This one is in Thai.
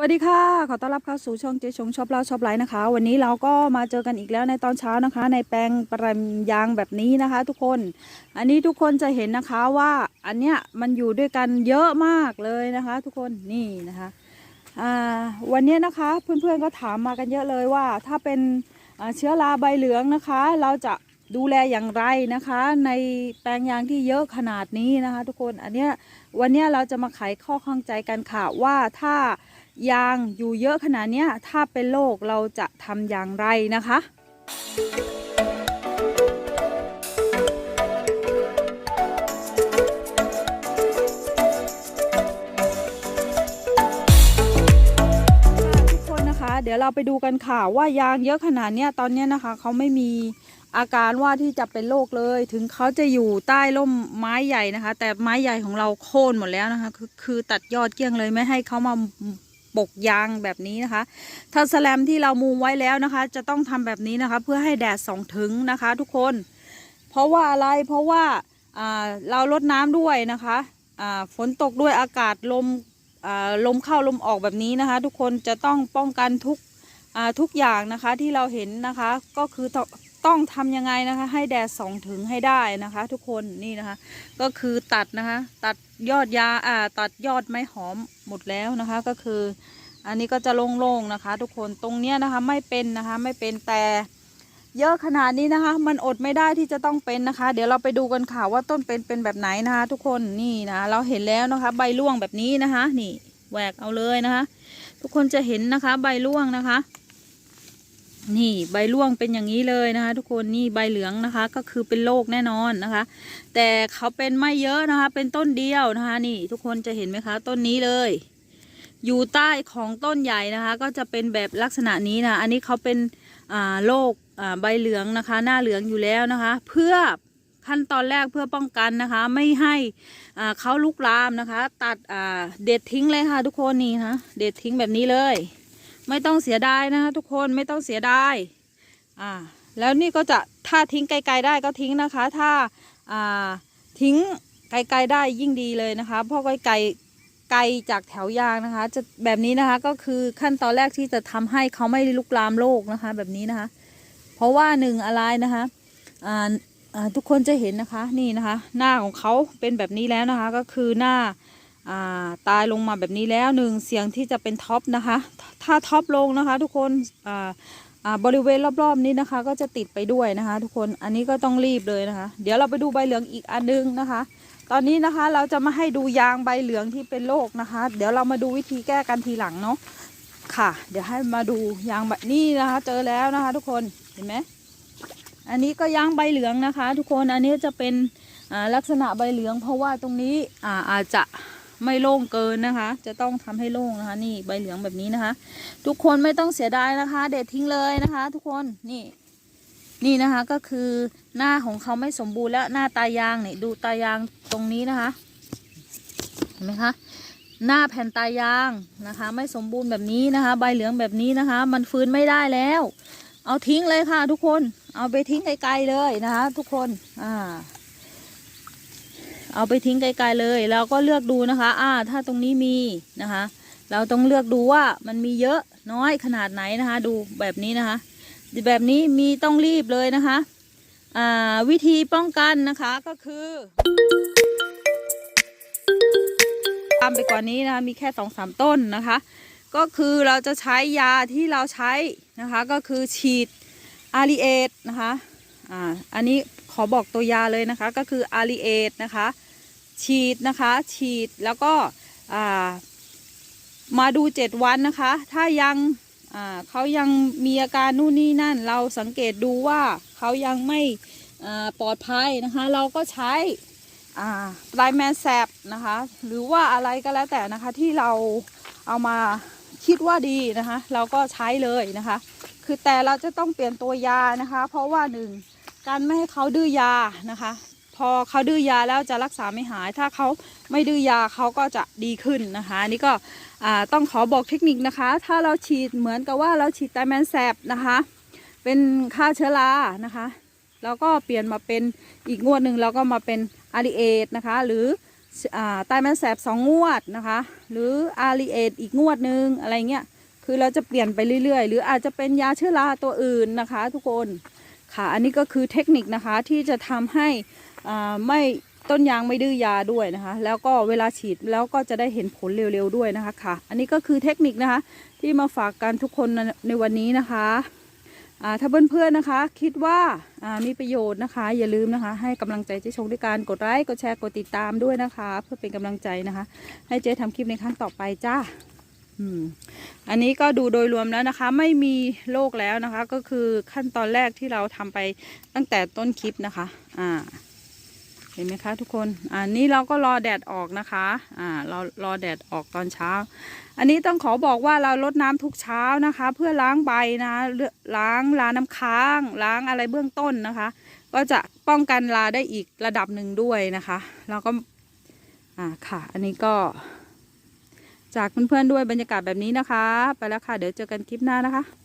สวัสดีค่ะ ขอต้อนรับเข้าสู่ช่องเจชงชอบเล่าชอบไลฟ์นะคะ วันนี้เราก็มาเจอกันอีกแล้วในตอนเช้านะคะ ในแปลงปรำยางแบบนี้นะคะ ทุกคน อันนี้ทุกคนจะเห็นนะคะว่าอันเนี้ยมันอยู่ด้วยกันเยอะมากเลยนะคะ ทุกคนนี่นะคะอ่าวันนี้นะคะเพื่อนๆก็ถามมากันเยอะเลยว่า ถ้าเป็นเชื้อราใบเหลืองนะคะ เราจะดูแลอย่างไรนะคะ ในแปลงยางที่เยอะขนาดนี้นะคะ ทุกคนอันเนี้ยวันนี้เราจะมาไขข้อข้องใจกันค่ะว่าถ้า ยางอยู่เยอะขนาดนี้ถ้าเป็นโรคเราจะทำอย่างไรนะคะ ทุกคนนะคะ เดี๋ยวเราไปดูกันค่ะว่ายางเยอะขนาดนี้ตอนนี้นะคะเขาไม่มีอาการว่าที่จะเป็นโรคเลย ถึงเขาจะอยู่ใต้ร่มไม้ใหญ่นะคะ แต่ไม้ใหญ่ของเราโค่นหมดแล้วนะคะ คือคือตัดยอดเกลี้ยงเลยไม่ให้เขามา ปกยางแบบนี้นะคะ ถ้าสแลมที่เรามุงไว้แล้วนะคะ จะต้องทำแบบนี้นะคะ เพื่อให้แดดส่องถึงนะคะ ทุกคน เพราะว่าอะไรเพราะว่าเราลดน้ำด้วยนะคะฝนตกด้วยอากาศลมลมเข้าลมออกแบบนี้นะคะ ทุกคนจะต้องป้องกันทุกทุกอย่างนะคะที่เราเห็นนะคะก็คือต้องต้องทำยังไงนะคะ ให้แดดส่องถึงให้ได้นะคะ ทุกคนนี่นะคะ ก็คือตัดนะคะ ตัดยอดยาอ่าตัดยอดไม้หอม หมดแล้วนะคะก็คือ อันนี้ก็จะโล่งๆนะคะ ทุกคนตรงเนี้ยนะคะไม่เป็นนะคะไม่เป็นแต่เยอะขนาดนี้นะคะ มันอดไม่ได้ที่จะต้องเป็นนะคะ เดี๋ยวเราไปดูกันค่ะว่าต้นเป็นเป็นแบบไหนนะคะ ทุกคนนี่นะเราเห็นแล้วนะคะ ใบร่วงแบบนี้นะคะ นี่แหวกเอาเลยนะคะ ทุกคนจะเห็นนะคะ ใบร่วงนะคะ นี่ใบร่วงเป็นอย่างนี้เลยนะคะ ทุกคนนี่ใบเหลืองนะคะก็คือเป็นโรคแน่นอนนะคะ แต่เขาเป็นไม่เยอะนะคะ เป็นต้นเดียวนะคะ นี่ทุกคนจะเห็นไหมคะ ต้นนี้เลย อยู่ใต้ของต้นใหญ่นะคะ ก็จะเป็นแบบลักษณะนี้นะอันนี้เขาเป็นโรคใบเหลืองนะคะ หน้าเหลืองอยู่แล้วนะคะ เพื่อขั้นตอนแรกเพื่อป้องกันนะคะ ไม่ให้เขาลุกลามนะคะ ตัดเด็ดทิ้งเลยค่ะ ทุกคนนี่นะเด็ดทิ้งแบบนี้เลย ไม่ต้องเสียดายนะคะทุกคนไม่ต้องเสียดายอ่าแล้วนี่ก็จะถ้าทิ้งไกลๆได้ก็ทิ้งนะคะ ถ้าอ่าทิ้งไกลๆได้ยิ่งดีเลยนะคะเพราะไกลไกลจากแถวยางนะคะ จะแบบนี้นะคะก็คือขั้นตอนแรกที่จะทำให้เขาไม่ลุกลามโรคนะคะ แบบนี้นะคะ เพราะว่าหนึ่งอะไรนะคะอ่าทุกคนจะเห็นนะคะนี่นะคะ หน้าของเขาเป็นแบบนี้แล้วนะคะ ก็คือหน้า ตายลงมาแบบนี้แล้วหนึ่งเสียงที่จะเป็นท็อปนะคะ ถ้าท็อปลงนะคะ ทุกคนอ่าอ่าบริเวณรอบๆนี้นะคะ ก็จะติดไปด้วยนะคะ ทุกคนอันนี้ก็ต้องรีบเลยนะคะ เดี๋ยวเราไปดูใบเหลืองอีกอันนึงนะคะ ตอนนี้นะคะเราจะมาให้ดูยางใบเหลืองที่เป็นโรคนะคะ เดี๋ยวเรามาดูวิธีแก้กันทีหลังเนาะค่ะ เดี๋ยวให้มาดูยางแบบนี้นะคะ เจอแล้วนะคะ ทุกคนเห็นไหมอันนี้ก็ยางใบเหลืองนะคะ ทุกคนอันนี้จะเป็นลักษณะใบเหลือง เพราะว่าตรงนี้อาอาจจะ ไม่โล่งเกินนะคะ จะต้องทำให้โล่งนะคะ นี่ใบเหลืองแบบนี้นะคะ ทุกคนไม่ต้องเสียดายนะคะ เด็ดทิ้งเลยนะคะ ทุกคนนี่ นี่นะคะก็คือหน้าของเขาไม่สมบูรณ์แล้วหน้าตายางเนี่ยดูตายางตรงนี้นะคะ เห็นไหมคะหน้าแผ่นตายางนะคะ ไม่สมบูรณ์แบบนี้นะคะ ใบเหลืองแบบนี้นะคะ มันฟื้นไม่ได้แล้ว เอาทิ้งเลยค่ะ ทุกคนเอาไปทิ้งไกลๆเลยนะคะ ทุกคนอ่า เอาไปทิ้งไกลๆเลยแล้วก็เลือกดูนะคะอ่าถ้าตรงนี้มีนะคะ เราต้องเลือกดูว่ามันมีเยอะน้อยขนาดไหนนะคะ ดูแบบนี้นะคะ แบบนี้มีต้องรีบเลยนะคะอ่าวิธีป้องกันนะคะก็คือตามไปกว่านี้นะคะมีแค่สองสามต้นนะคะ ก็คือเราจะใช้ยาที่เราใช้นะคะ ก็คือฉีดอารีเอทนะคะอ่าอันนี้ขอบอกตัวยาเลยนะคะ ก็คืออารีเอทนะคะ ฉีดนะคะ ฉีดแล้วก็มาดูเจ็ดวันนะคะ ถ้ายังเขายังมีอาการนู่นนี่นั่น เราสังเกตดูว่าเขายังไม่ปลอดภัยนะคะ เราก็ใช้อ่าไลแมนแซบนะคะ หรือว่าอะไรก็แล้วแต่นะคะที่เราเอามาคิดว่าดีนะคะ เราก็ใช้เลยนะคะ คือแต่เราจะต้องเปลี่ยนตัวยานะคะ เพราะว่าหนึ่งการไม่ให้เขาดื้อยานะคะ พอเขาดื้อยาแล้วจะรักษาไม่หาย ถ้าเขาไม่ดื้อยาเขาก็จะดีขึ้นนะคะนี่ก็ต้องขอบอกเทคนิคนะคะ ถ้าเราฉีดเหมือนกับว่าเราฉีดไตแมนแซบนะคะ เป็นฆ่าเชื้อรานะคะแล้วก็เปลี่ยนมาเป็นอีกงวดหนึ่งเราก็มาเป็นอาริเอทนะคะ หรืออ่าใต้มันแสบสองงวดนะคะ หรืออารีเอทอีกงวดหนึ่งอะไรเงี้ยคือเราจะเปลี่ยนไปเรื่อยๆ หรืออาจจะเป็นยาเชื้อราตัวอื่นนะคะ ทุกคน ค่ะ อันนี้ก็คือเทคนิคนะคะที่จะทำให้ไม่ต้นยางไม่ดื้อยาด้วยนะคะ แล้วก็เวลาฉีดแล้วก็จะได้เห็นผลเร็วๆด้วยนะคะค่ะ อันนี้ก็คือเทคนิคนะคะ ที่มาฝากกันทุกคนในวันนี้นะคะถ้าเพื่อนๆนะคะ คิดว่าอ่ามีประโยชน์นะคะ อย่าลืมนะคะ ให้กำลังใจเจ๊ชงด้วยการกดไลค์กดแชร์กดติดตามด้วยนะคะ เพื่อเป็นกำลังใจนะคะ ให้เจ๊ทำคลิปในครั้งต่อไปจ้า อันนี้ก็ดูโดยรวมแล้วนะคะ ไม่มีโรคแล้วนะคะ ก็คือขั้นตอนแรกที่เราทำไปตั้งแต่ต้นคลิปนะคะ อ่า เห็นไหมคะทุกคนอันนี้เราก็รอแดดออกนะคะ อ่า เรารอแดดออกตอนเช้า อันนี้ต้องขอบอกว่าเราลดน้ำทุกเช้านะคะ เพื่อล้างใบนะล้างลาน้ำค้าง ล้างอะไรเบื้องต้นนะคะ ก็จะป้องกันลาได้อีกระดับหนึ่งด้วยนะคะแล้วก็อ่าค่ะ อันนี้ก็ จากเพื่อนๆด้วยบรรยากาศแบบนี้นะคะ ไปแล้วค่ะ เดี๋ยวเจอกันคลิปหน้านะคะ